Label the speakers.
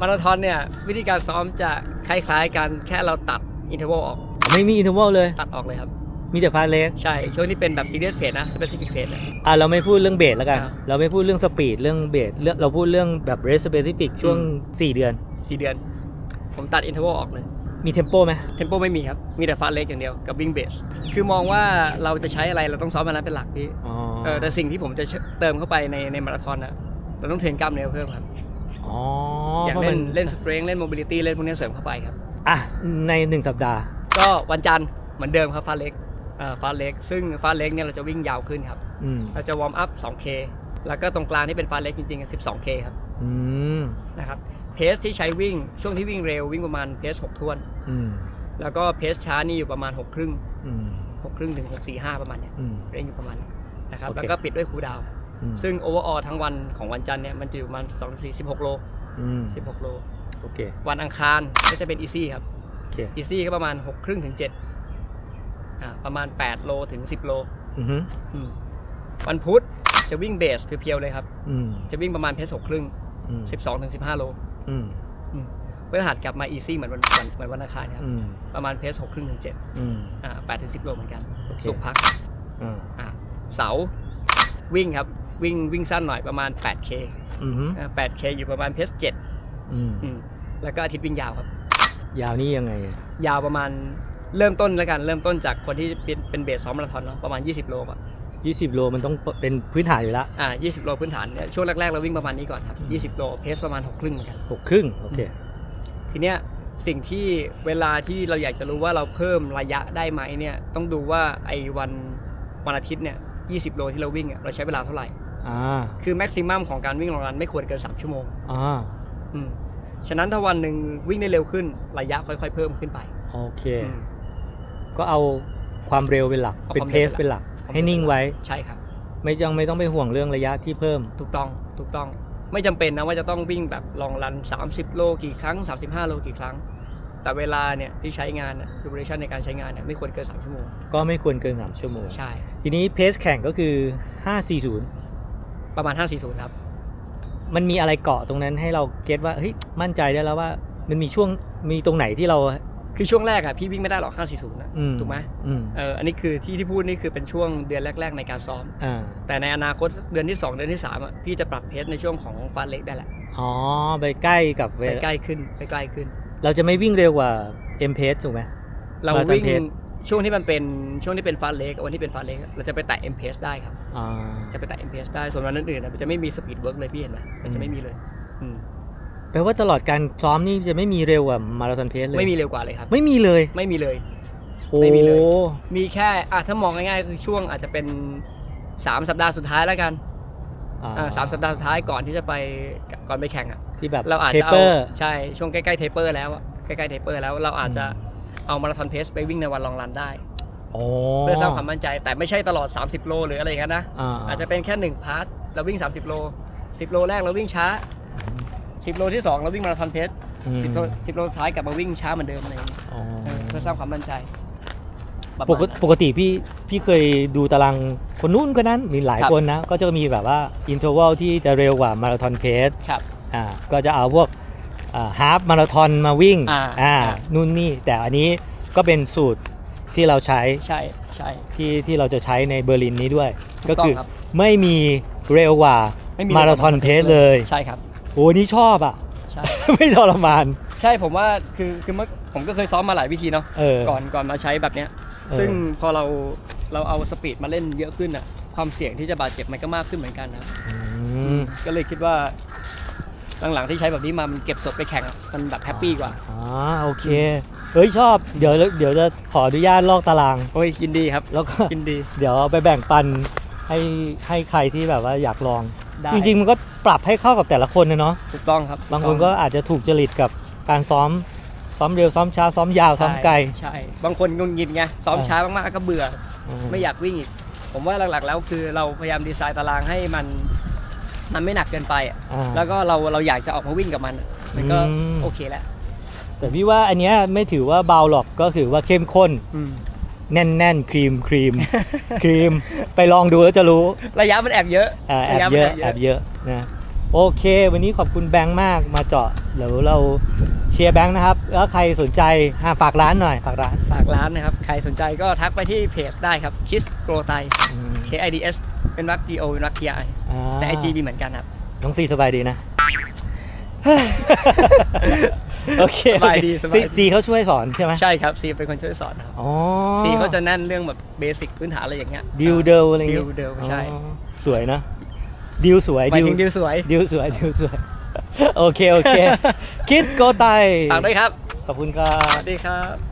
Speaker 1: มาราธอนเนี่ยวิธีการซ้อมจะคล้ายๆกันแค่เราตัดอินเทอร์วลออก
Speaker 2: ไม่มีอินเทอร์วัลเลย
Speaker 1: ตัดออกเลยครับ
Speaker 2: มีแต่ฟาสเล็ก
Speaker 1: ใช่ ช่วงที่เป็นแบบซีเรียสเพจนะสเปซิฟิกเพจนะ
Speaker 2: อะเราไม่พูดเรื่องเบสแล้วกัน
Speaker 1: อ่า
Speaker 2: เราไม่พูดเรื่องสปีดเรื่องเบสเรื่องเราพูดเรื่องแบบเรสเปซิฟิกช่วง 4 เดือน
Speaker 1: สี่เดือน ผมตัดอินเทอร์วลออกเลย
Speaker 2: มีเทมโปไหม
Speaker 1: เทมโปไม่มีครับ มีแต่ฟาสเล็กอย่างเดียวกับวิ่งเบส คือมองว่าเราจะใช้อะไรเราต้องซ้อมมันนั้นเป็นหลักพี่
Speaker 2: อ๋อ
Speaker 1: เออแต่สิ่งที่ผมจะเติมเข้าไปในในมาราธอนนะเราต้องเทรนกล้ามเนื้อเพิ่มครับ
Speaker 2: อ๋อ
Speaker 1: อย่าง
Speaker 2: พราะ
Speaker 1: เล่
Speaker 2: มัน
Speaker 1: เล่นสเตร n งเล่นโมบิลิตี้เล่นพวกนี้เสริมเข้าไปครับ
Speaker 2: อะในหนึ่งสัปดาห์
Speaker 1: ก็วันจันทร์เหมือนเดิมครับฟาสเล็กเอ่อฟาสเล็ก ซึ่งฟาสเล็กเนี่ยเราจะวิ่งยาวขึ้นครับ
Speaker 2: อืม
Speaker 1: เราจะวอร์มอัพ 2K แล้วก็ตรงกลางที่เป็นฟาสเล็กจริงๆ 12K ครับ
Speaker 2: อืม
Speaker 1: นะครับเพสที่ใช้วิ่งช่วงที่วิ่งเร็ววิ่งประมาณเพส6ท้วน
Speaker 2: อืม
Speaker 1: แล้วก็เพสช้านี่อยู่ประมาณ6ครึ่ง
Speaker 2: อืม
Speaker 1: 6ครึ่งถึง6 4 5 ประมาณเนี้ย
Speaker 2: อืม
Speaker 1: เรนอยู่ประมาณนี้นะครับ
Speaker 2: โอเค
Speaker 1: แล้วก็ปิดด้วยคูลดาวน์
Speaker 2: อืม
Speaker 1: ซึ่งโอเวอร์ออทั้งวันของวันจันทร์เนี่ยมันจะอยู่ประมาณ2 4 16โล
Speaker 2: อืม
Speaker 1: 16โล
Speaker 2: โอเค
Speaker 1: วันอังคารก็จะเป็นอีซี่ครับ
Speaker 2: โอเค
Speaker 1: อีซี่ก็ประมาณ6ครึ่งถึง7อ่าประมาณ8โลถึง10โล
Speaker 2: อือฮึ
Speaker 1: อืมวันพุธจะวิ่งเบสเพียวๆเลยครับ
Speaker 2: อืม
Speaker 1: จะวิ่งประมาณเพส6ครึ่ง
Speaker 2: อืม
Speaker 1: 12ถึง15โล
Speaker 2: อืม
Speaker 1: อืมพฤหัสกลับมาอีซี่เหมือนวันวันเหมือนวันอังคารครับ
Speaker 2: อืม
Speaker 1: ประมาณเพส6ครึ่งถึง7
Speaker 2: อืม
Speaker 1: อ่า8ถึง10โลเหมือนกัน
Speaker 2: โอเค
Speaker 1: สุกร์พัก
Speaker 2: อ่า
Speaker 1: อ่าเสาร์วิ่งครับ วิ่งวิ่งสั้นหน่อยประมาณ 8K
Speaker 2: อือฮึ
Speaker 1: อ่า 8K อยู่ประมาณเพส7
Speaker 2: อืม
Speaker 1: อืมแล้วก็อาทิตย์วิ่งยาวครับ
Speaker 2: ยาวนี่ยังไง
Speaker 1: ยาวประมาณเริ่มต้นแล้วกันเริ่มต้นจากคนที่เป็นเป็นเบสซ้อมมาราธอนเนาะประมาณ 20 โลก่อน
Speaker 2: 20 โลมันต้องเป็นพื้นฐานอยู่แล้ว
Speaker 1: อ่า20 โลพื้นฐานเนี่ยช่วงแรกๆเราวิ่งประมาณนี้ก่อนครับ20 โลเพสประมาณ6ครึ่งเหมือนกัน
Speaker 2: หกครึ่งโอเค
Speaker 1: ทีเนี้ยสิ่งที่เวลาที่เราอยากจะรู้ว่าเราเพิ่มระยะได้ไหมเนี่ยต้องดูว่าไอ้วันวันอาทิตย์เนี่ย20 โลที่เราวิ่งอะเราใช้เวลาเท่าไหร่
Speaker 2: อ่า
Speaker 1: คือแม็กซิมัมของการวิ่งลองรันไม่ควรเกิน 3 ชั่วโมง
Speaker 2: อ่า
Speaker 1: อืมฉะนั้นถ้าวันหนึ่งวิ่งได้เร็วขึ้นระยะค่อยๆ เพิ่มขึ้นไป
Speaker 2: โอเค
Speaker 1: อืม
Speaker 2: ก็เอาความเร็วเป็นหลัก
Speaker 1: เอา
Speaker 2: เป็น
Speaker 1: ความ
Speaker 2: เพ
Speaker 1: เร็ว
Speaker 2: ส
Speaker 1: เป็
Speaker 2: เป็น
Speaker 1: น
Speaker 2: ห
Speaker 1: หลั
Speaker 2: ลัก
Speaker 1: ก
Speaker 2: ให้นิ่งไว้
Speaker 1: ใช่ครับ
Speaker 2: ไม่ยังไม่ต้องไปห่วงเรื่องระยะที่เพิ่ม
Speaker 1: ถูกต้องถูกต้องไม่จำเป็นนะว่าจะต้องวิ่งแบบลองรัน 30 โลกี่ครั้ง 35 โลกี่ครั้ง แต่เวลาเนี่ยที่ใช้งานอะดูเรชั่นในการใช้งานเนี่ยไม่ควรเกิน3ชั่วโมง
Speaker 2: ก็ไม่ควรเกิน 3 ชั่วโมง
Speaker 1: ใช่
Speaker 2: ทีนี้เพสแข่งก็คือ 540
Speaker 1: ประมาณ 540 ครับ
Speaker 2: มันมีอะไรเกาะตรงนั้นให้เราเก็ตว่าเฮ้ยมั่นใจได้แล้วว่า มันมีช่วงมีตรงไหนที่เรา
Speaker 1: คือช่วงแรกอะพี่วิ่งไม่ได้หรอก 540 นะ
Speaker 2: อืม
Speaker 1: ถูกไหม
Speaker 2: อืม
Speaker 1: เอออันนี้คือที่ที่พูดนี่คือเป็นช่วงเดือนแรก ๆ ในการซ้อม
Speaker 2: อ่า
Speaker 1: แต่ในอนาคตเดือนที่ 2 เดือนที่3อะพี่จะปรับเพจในช่วงของฟาสเล็กได้แหละ
Speaker 2: อ๋อไปใกล้กับเว
Speaker 1: ไป
Speaker 2: ลา
Speaker 1: ใกล้ขึ้นไปใกล้ขึ้น
Speaker 2: เราจะไม่วิ่งเร็วกว่า M pace ถูกไหม
Speaker 1: เรา
Speaker 2: Marathon
Speaker 1: วิ่ง
Speaker 2: pace
Speaker 1: ช่วงที่มันเป็นช่วงที่เป็นฟาสเล็กวันที่เป็นฟาสเล็กเราจะไปแตะ M pace ได้ครับ
Speaker 2: อ่า
Speaker 1: จะไปแตะ M pace ได้ส่วนวันอื่นๆอะมันจะไม่มีสปีดเวิร์กเลยพี่เห็นไหมมันจะไม่มีเลยอืม
Speaker 2: แปลว่าตลอดการซ้อมนี่จะไม่มีเร็วกว่ามาราธอนเพสเลย
Speaker 1: ไม่มีเร็วกว่าเลยครับ
Speaker 2: ไม่มีเลย
Speaker 1: ไม่มีเลย
Speaker 2: โอ้
Speaker 1: ไม่มีเลยมีแค่อะถ้ามองง่ายๆคือช่วงอาจจะเป็น3สัปดาห์สุดท้ายแล้วกัน
Speaker 2: อ่า
Speaker 1: อ่าสามสัปดาห์สุดท้ายก่อนที่จะไปก่อนไปแข่งอะ
Speaker 2: ที่แบบ
Speaker 1: เราอาจ
Speaker 2: เท
Speaker 1: จะ
Speaker 2: เป
Speaker 1: เอา
Speaker 2: อร์
Speaker 1: ใช่ช่วงใกล้ๆเทปเปอร์แล้วอะใกล้ๆเทปเปอร์แล้วเราอาจจะ เอามาราธอนเพสไปวิ่งในวันลองรันได้
Speaker 2: โอ้
Speaker 1: เพื่อสร้างความมั่นใจแต่ไม่ใช่ตลอด 30 โลหรืออะไรอย่างนั้นนะ
Speaker 2: อ่า
Speaker 1: อาจจะเป็นแค่1พาร์ทเราวิ่ง 30 โล 10 โลแรกเราวิ่งช้า 10 โลที่ 2 เราวิ่งมาราธอนเพส
Speaker 2: อืม
Speaker 1: 10โล10 โลสุดท้ายกลับมาวิ่งช้าเหมือนเดิมอะไรอย่างเงี้ย
Speaker 2: อ๋อ
Speaker 1: เออเพื่อสร้างความมั่นใจประ
Speaker 2: ป
Speaker 1: มาณ
Speaker 2: ก
Speaker 1: นั้น
Speaker 2: ติปกติพี่พี่เคยดูตารางคนนู้นคนนั้นมีหลาย
Speaker 1: ครับ
Speaker 2: คนนะ ก็จะมีแบบว่าอินเทอร์วัลที่จะเร็วกว่ามาราธอนเพส
Speaker 1: ครับ
Speaker 2: อ่าก็จะเอาพวก ฮาฟมาราธอนมาวิ่ง
Speaker 1: อ่า
Speaker 2: อ่า
Speaker 1: อ่า
Speaker 2: นู่นนี่แต่อันนี้ก็เป็นสูตรที่เราใช้
Speaker 1: ใช่ใช่
Speaker 2: ที่ที่เราจะใช้ในเบอร์ลินนี้ด้วย
Speaker 1: ถู
Speaker 2: ก็
Speaker 1: กต้อง
Speaker 2: คือ
Speaker 1: ครับ
Speaker 2: ไม่มีเร็วกว่า
Speaker 1: ไม่มี
Speaker 2: มาราธอนเพสเลย
Speaker 1: ใช่ครับ
Speaker 2: โอ้นี่ชอบอะ
Speaker 1: ใช่
Speaker 2: ไม่ทรมาน
Speaker 1: ใช่ผมว่าคือคือเมื่อผมก็เคยซ้อมมาหลายวิธีเนาะ
Speaker 2: เออ
Speaker 1: ก่อนก่อนมาใช้แบบเนี้ย
Speaker 2: เออ
Speaker 1: ซึ่งพอเราเราเอาสปีดมาเล่นเยอะขึ้นอะความเสี่ยงที่จะบาดเจ็บมันก็มากขึ้นเหมือนกันนะ
Speaker 2: อืม
Speaker 1: ก็เลยคิดว่า หลังๆที่ใช้แบบนี้มามันเก็บสดไปแข่งอะมันแบบแฮปปี้กว่า
Speaker 2: อ๋อโอเค เฮ้ยชอบ เดี๋ยวเดี๋ยวจะขออนุญาตลอกตาราง
Speaker 1: โอ้ยยินดีครับ
Speaker 2: แล้วก็
Speaker 1: ยินดี
Speaker 2: เดี๋ยวเอาไปแบ่งปันให้ให้ใครที่แบบว่าอยากลอง
Speaker 1: ได้
Speaker 2: จริงๆ มันก็ปรับให้เข้ากับแต่ละคนนะเนาะ
Speaker 1: ถูกต้องครับ
Speaker 2: บางคนก็อาจจะถูกจริตกับการซ้อม ซ้อมเร็วซ้อมช้าซ้อมยาวซ้อมไกล
Speaker 1: ใช่ บางคนงุนงิดไงซ้อม
Speaker 2: เออ
Speaker 1: ช้ามากๆก็เบื่อ ไม่อยากวิ่งอีก ผมว่าหลักๆแล้วคือเราพยายามดีไซน์ตารางให้มัน มันไม่หนักเกินไปอะ
Speaker 2: อ่า
Speaker 1: แล้วก็เราเราอยากจะออกมาวิ่งกับมันอะมันก็
Speaker 2: อืม
Speaker 1: โอเคแล้ว
Speaker 2: แต่พี่ว่าอันเนี้ยไม่ถือว่าเบาหรอกก็ถือว่าเข้มข้น
Speaker 1: อืม
Speaker 2: แน่นแน่นๆครีมครีม ครีม ไปลองดูแล้วจะรู้
Speaker 1: ระยะมันแอบเยอะ
Speaker 2: อ่าแอ
Speaker 1: ระ
Speaker 2: บ
Speaker 1: ยะ
Speaker 2: เย
Speaker 1: มัน
Speaker 2: อะแอบเยอะนะโอเค วันนี้ขอบคุณแบงค์มากมาเจาะเดี๋ยวเราเชียร์แบงค์นะครับ แล้วใครสนใจอะฝากร้านหน่อยฝากร้าน
Speaker 1: ฝากร้านนะครับ ใครสนใจก็ทักไปที่เพจได้ครับ Kiss Grow ไต
Speaker 2: อืม
Speaker 1: K I D S เป็นรัก G O เป็นรัก T I
Speaker 2: อ่า
Speaker 1: แต่ IG มีเหมือนกันครับ
Speaker 2: น้องซีสบายดีนะ โอเค
Speaker 1: สบายดีสบายดี
Speaker 2: ซีซีเขาช่วยสอนใช่ไหม
Speaker 1: ใช่ครับซีเป็นคนช่วยสอนครับ
Speaker 2: อ๋อ
Speaker 1: ซีเขาจะแน่นเรื่องแบบเบสิกพื้นฐานอะไรอย่างเงี้ย
Speaker 2: ดิวเดิลอะไรอย่าง
Speaker 1: ดิ
Speaker 2: เงี้
Speaker 1: วยเดิลใช่
Speaker 2: อ๋อสวยนะ ดิวสวย
Speaker 1: หมายถึงดิวสวย
Speaker 2: ดิวสวยดิวสวย โอเค โอเค คิดโกไต
Speaker 1: ฝากด้วยครับ
Speaker 2: ขอบคุณครั
Speaker 1: ส
Speaker 2: บ
Speaker 1: วัสดีครับ